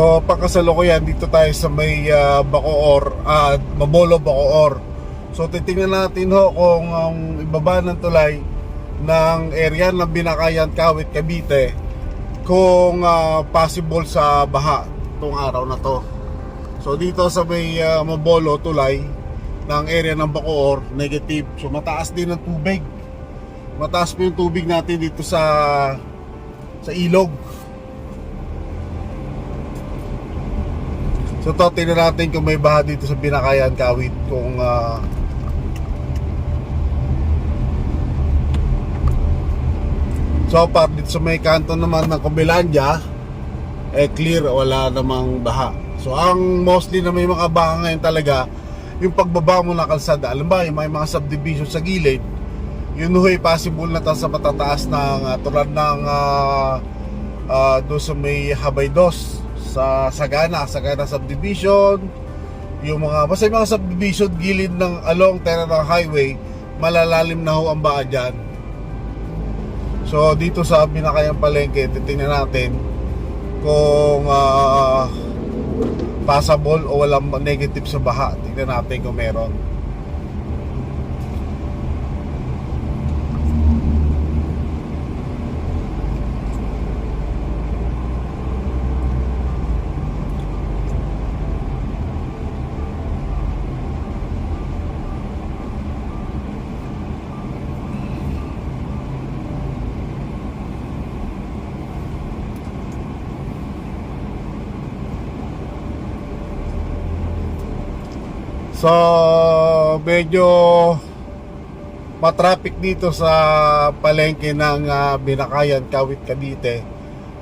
So pagkasalukuyan dito tayo sa may ah, Bacoor at Mabolo Bacoor. So titingnan natin ho kung ang ibaba ng tulay ng area ng Binakayan, Kawit, Cavite kung ah, possible sa baha itong araw na to. So dito sa may ah, Mabolo tulay ng area ng Bacoor, negative. So mataas din ang tubig. Mataas po yung tubig natin dito sa sa ilog. So to, tingnan natin kung may baha dito sa Binakayan, Kawit kung ah, So far dito sa may kanto naman ng Cobelandia eh clear wala namang baha. So ang mostly na may mga baha ngayon talaga yung pagbaba mo ng kalsada. Alam ba, yung may mga subdivision sa gilid, yun ho'y possible na sa matataas ng uh, tulad ng uh, uh, doon sa may Habay Dos sa Sagana, Sagana subdivision, yung mga basta yung mga subdivision gilid ng along Terra Highway, malalalim na ho ang baa dyan. So dito sa Binakayang Palengke, titingnan natin kung ah, passable o walang negative sa baha. Tingnan natin kung meron. So, medyo matraffic dito sa palengke ng ah, Binakayan, Kawit, Cavite.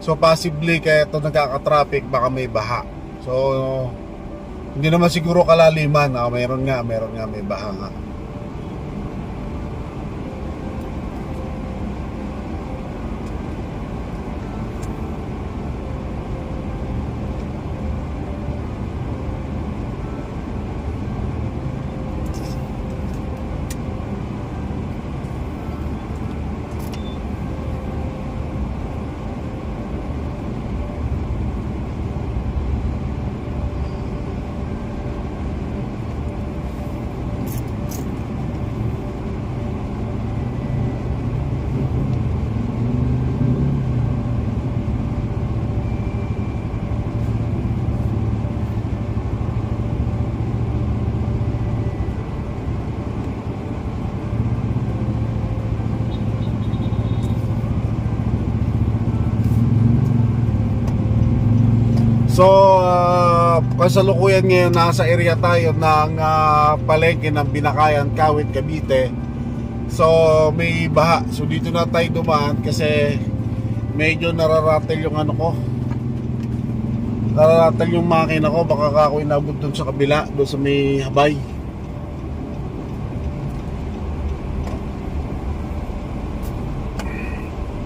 So, possibly kaya ito nagkaka-traffic, baka may baha. So, hindi naman siguro kalaliman. Ah, mayroon nga, mayroon nga, may baha nga. So, uh, kasalukuyan ngayon nasa area tayo ng ah, palengke ng Binakayan, Kawit, Cavite. So, may baha. So, dito na tayo dumaan kasi medyo nararatel yung ano ko. Nararatel yung makina ko. Baka ka ako inabot dun sa kabila, dun sa may habay.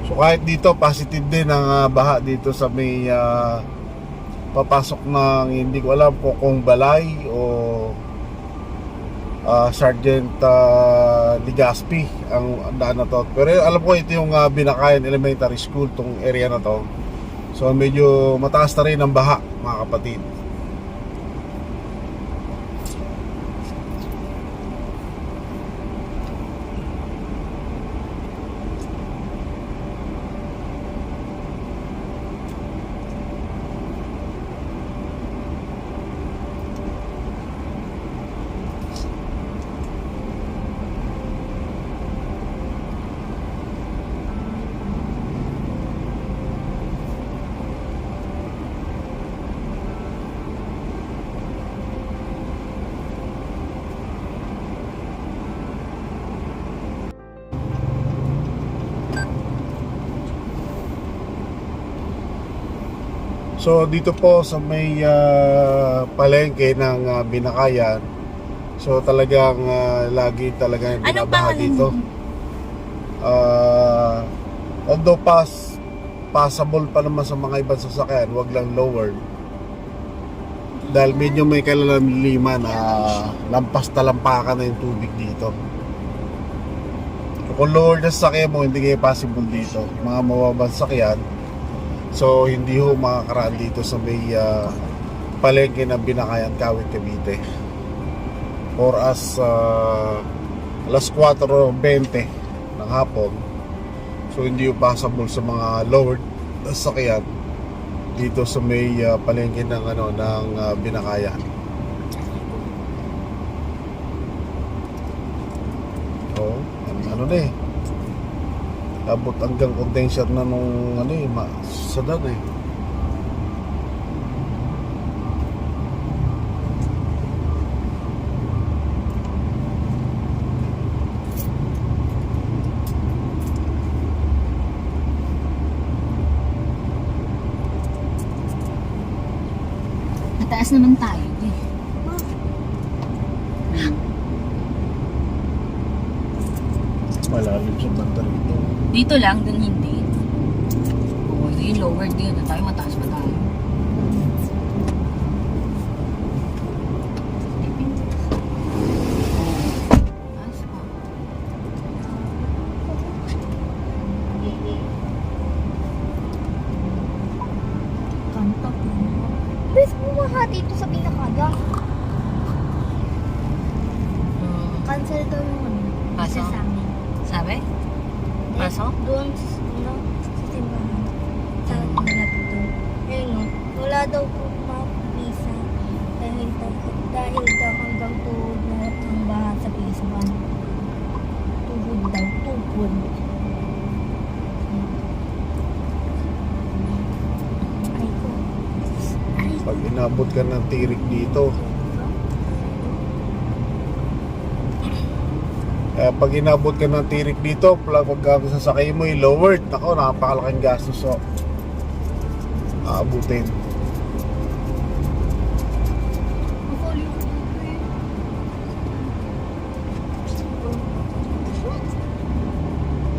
So, kahit dito, positive din ang ah, baha dito sa may ah, papasok ng hindi ko alam po kung balay o ah, Sergeant uh, ang daan na to. Pero alam ko ito yung ah, Binakayan Elementary School tong area na to. So medyo mataas na rin ang baha mga kapatid. So dito po sa may ah, palengke ng ah, Binakayan. So talagang ah, lagi talaga yung binabaha dito. Ah, although pass passable pa naman sa mga ibang sasakyan, wag lang lower. Dahil medyo may kalalamiman na lampas talampakan na yung tubig dito. Kung lower na sasakyan mo, hindi kayo possible dito. Mga mababang sasakyan, So hindi ho makakaraan dito sa may ah, palengke ng Binakayan, Kawit, Cavite. For us, ah, alas 4.20 ng hapon. So hindi ho possible sa mga lowered sasakyan dito sa may ah, palengke ng ano ng ah, Binakayan. Ano, ano na eh. Abot hanggang condenser na nung ano eh, sadan eh. Mataas naman tayo eh. Malalim sa banda rito. Dito lang, dun hindi. Oo, yung lower din. Tayo mataas pa tayo. Bes, bumaha dito sa pinakaga. Hmm. Cancel daw ano. Paso? Sa amin. Sabi? Eh, Paso? Doon sa, ano, sa simbahan. Sa malapit doon. Ayun no, wala daw po mapisa. Dahil, dahil daw hanggang tuhod na ang baha sa pisban. Tuhod daw, tuhod. Pag inabot ka ng tirik dito, eh, pag inabot ka ng tirik dito, pag pag sasakay mo lowered, nako, napakalaking gastos so. Aabutin.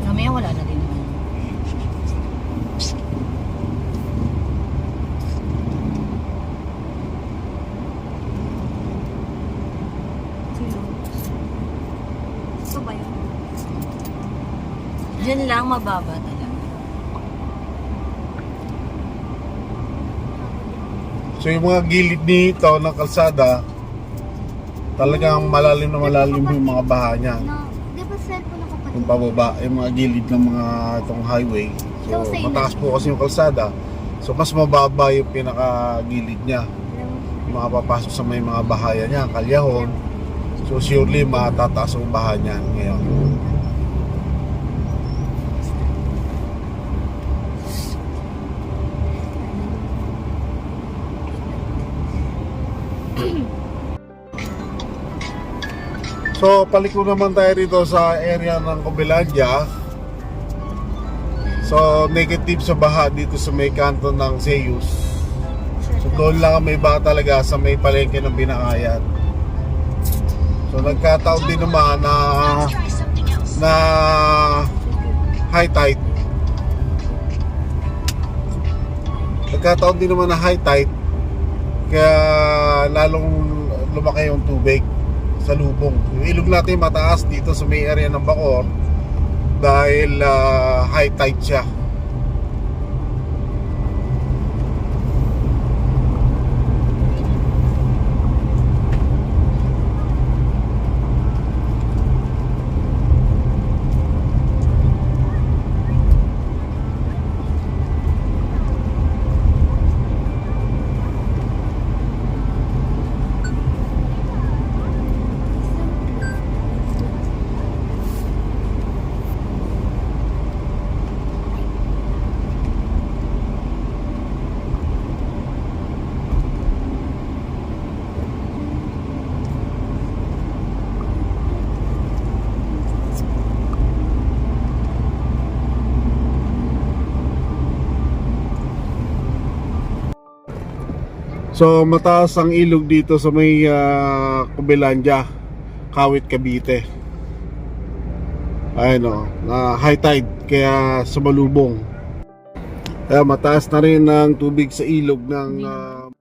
Mamaya wala na din. Ito ba yun? Diyan lang mababa talaga. So yung mga gilid nito ng kalsada, talagang malalim na malalim yung mga baha niya. No, di ba cellphone ako? Yung pababa, yung mga gilid ng mga itong highway. So mataas po kasi yung kalsada. So mas mababa yung pinaka-gilid niya. Yung mga papasok sa may mga bahaya niya, kalyahon. So surely matataas ang baha niya ngayon. So, paliko naman tayo rito sa area ng Cobelandia. So, negative sa baha dito sa may kanto ng Zeus. So, doon lang ang may baha talaga sa may palengke ng Binakayan. So, nagkataon din naman na na high tide. Nagkataon din naman na high tide kaya lalong lumaki yung tubig sa lubong. Yung ilog natin mataas dito sa may area ng Bacor dahil ah, high tide siya. So mataas ang ilog dito sa may uh, Kubelandia, Kawit, Cavite. Ayun o, na high tide kaya sumalubong. Kaya mataas na rin ang tubig sa ilog ng ah,